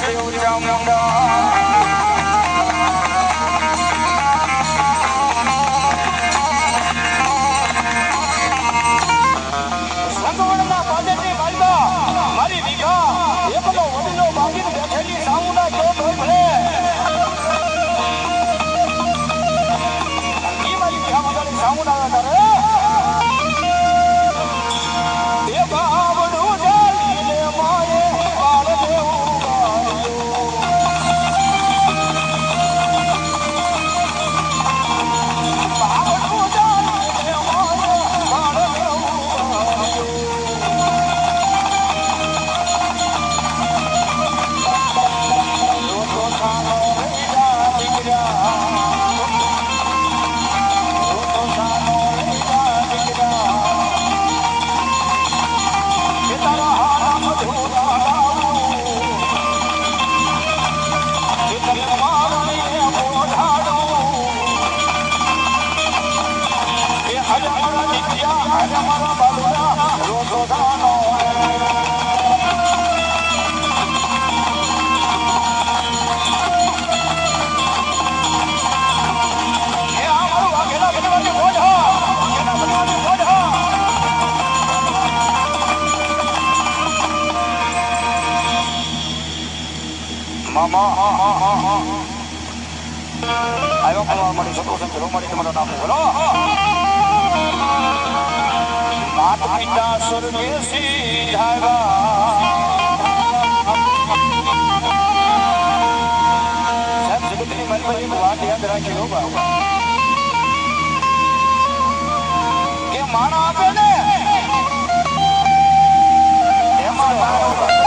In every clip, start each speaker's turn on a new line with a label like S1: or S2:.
S1: yêu trong đó આવ્યો ફરવા મળી શકો છો ચલો મળી તમારો નામ બોલો આઠ પિંડા સ્વર્ગે યાદ રાખી કે માણા આપે ને એમાં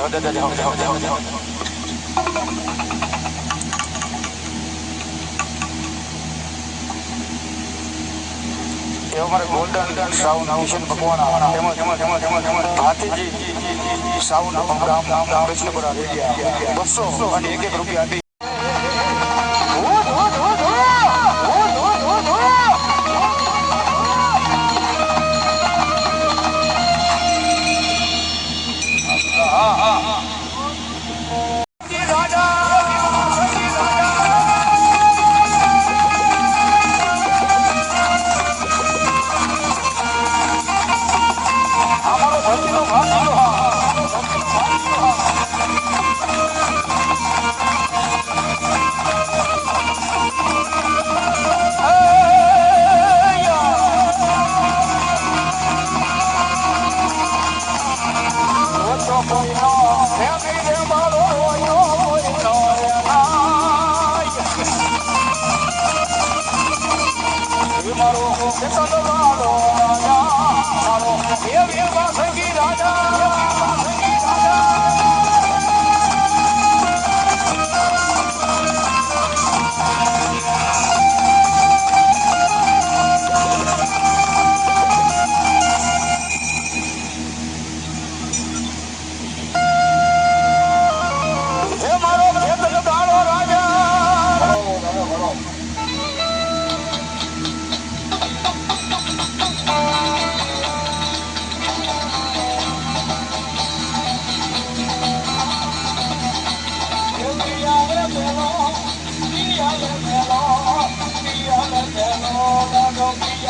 S1: જાઓ દાદા જાઓ જાઓ જાઓ. જાઓ એ અમારે ગોલ્ડન સાઉન કિશન ભગવાન તેમજ તેમજ તેમજ તેમજ હાથીજી ગામ ગામ કૃષ્ણપુરા રેડિયા બસો અને એક એક રૂપિયા Thank you.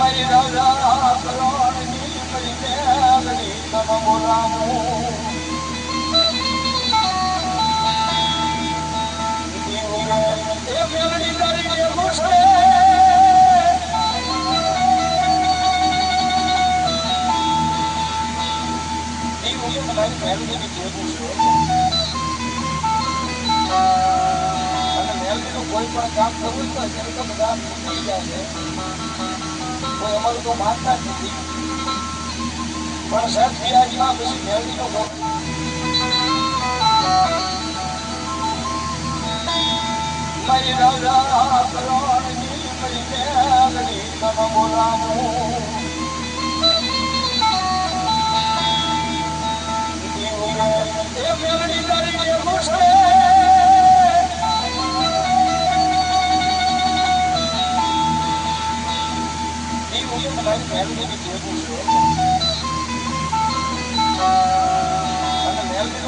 S1: મારી રાજા કરોડની મારી મેઘની તમ બોલાવું કોઈ પણ કામ કરવું જ પડશે તો બધા થઈ જાય છે. કોઈ અમારું તો માનતા જ નથી. પણ સાહેબ બિરાજમાં પછી મેલડીનો ભોગ મારી તને બોલાવું એ મેલડી તારી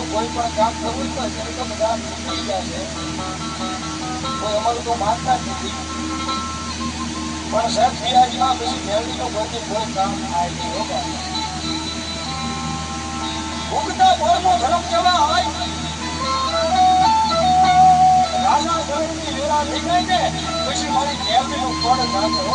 S1: કોઈ પણ કામ કરવું જ હોય તો બધા થઈ ગયા છે કોઈ અમારું તો માનતા જ નથી પણ સાહેબ બિરાજમાં પછી મેલડીનો કોઈ કોઈ કામ થાય નહીં હો ભાઈ. ઉગતા પોરનો ધર્મ કહેવાય રાજા ધર્મની વેળા થઈ ગઈ ને પછી મારી મેલડીનું પડ નાખે હો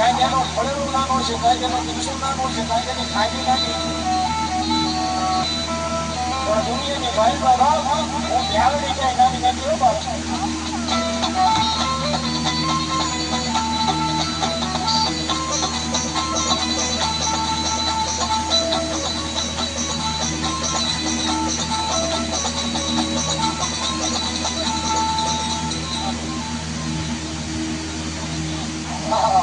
S1: એનો ફળેલું નાનો છે કાયદાનો દિવસો નાનો છે કાયદાની ખાલી નાની પણ દુનિયાની ભાઈ બાબા હું મેલડી ક્યાંય નાની હો બાપ ખેડાય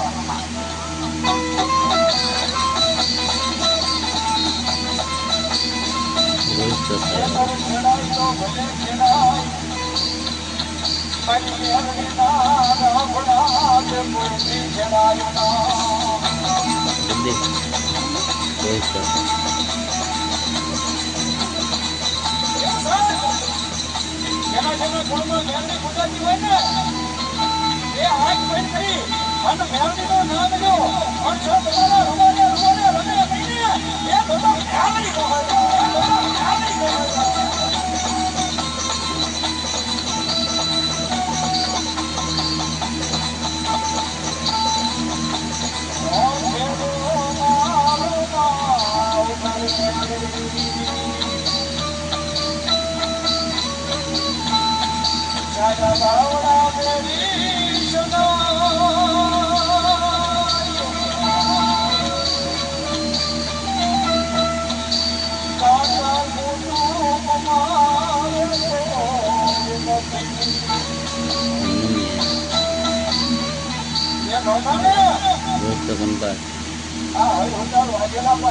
S1: જેના જેના ઘરમાં મેલડી પૂજાતી હોય ને એ આંખ બંધ કરી. અને મેલડીનું નામ લો અને જો તમારા રમોને રમોને રમે કહીને એ બધો બધો મેલડી કહેવાય.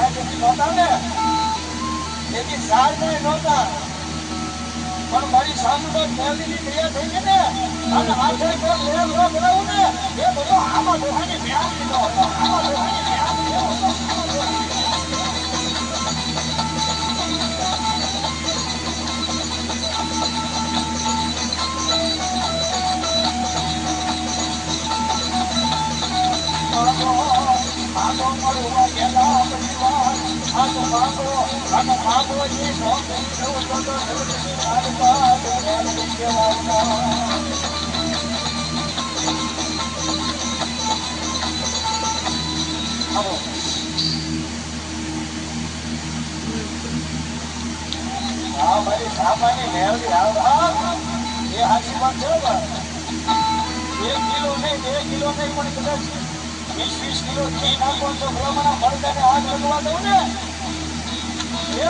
S1: પાસેથી નહોતા ને? એથી સાર નહોતા. પણ મારી સામે તો મેલડીની ક્રિયા થઈ ગઈ ને અને હાથે પર લેલ રો કરાવું ને એ બધો આમાં દોહાની હતો દોહાની મેલડીનો હતો આમાં દોહાની માગો માગો મળવા ગયેલા હા મારી સામાની મેલડી આવ એ હાચી વાત એક કિલો નહીં બે કિલો નહીં પણ કદાચ વીસ વીસ કિલો ઘી નાખો તો ભલામણા મળતા આગ લગવા દઉં ને? એ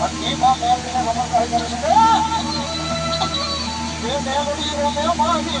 S1: અને ઘીમાં મેલડીને રમણ કરે છે મેલડી રમે મારી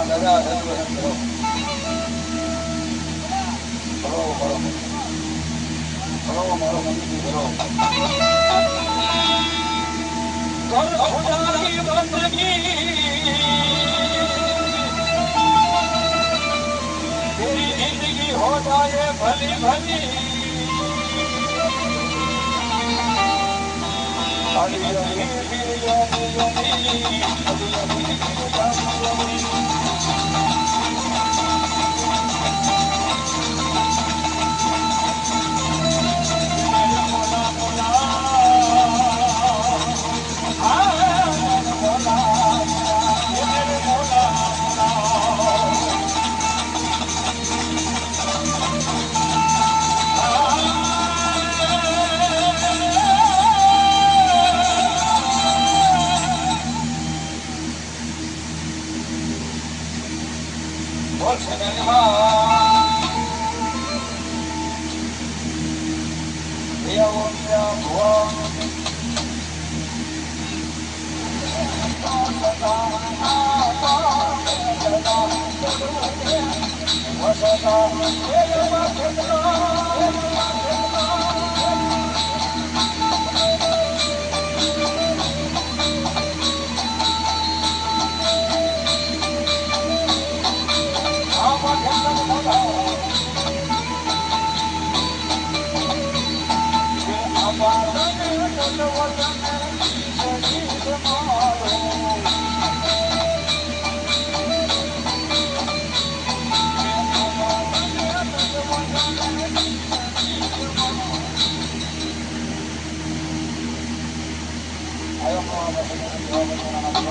S1: દાદા ભરો ભરો ભરો મારો મંદિર ભરો કર ખુદાની બંદગી તેરી જિંદગી હો જાય ભલી ભલી અલી અલી અલી અલી અલી અલી Thank you.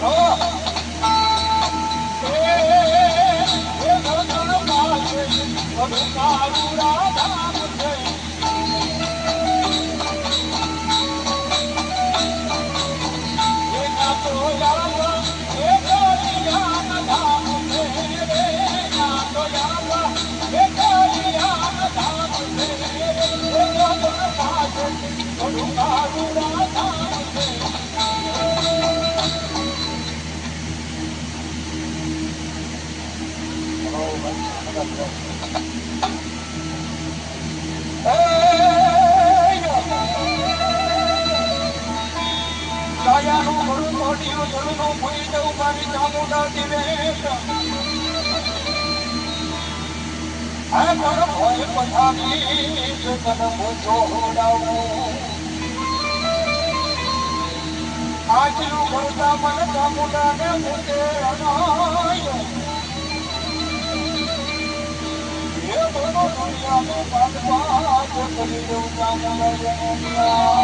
S1: 报 ભૂઈ જવું મારી ચામુંડા દિવેશ આ કણ ભોય પથારી તન મૂછો હોડાવું આજનું ભરતા મન ચામુંડા ને મૂકે અનાય. એ બોલો દુનિયાનું પાડવા કરી દઉં ચામુંડા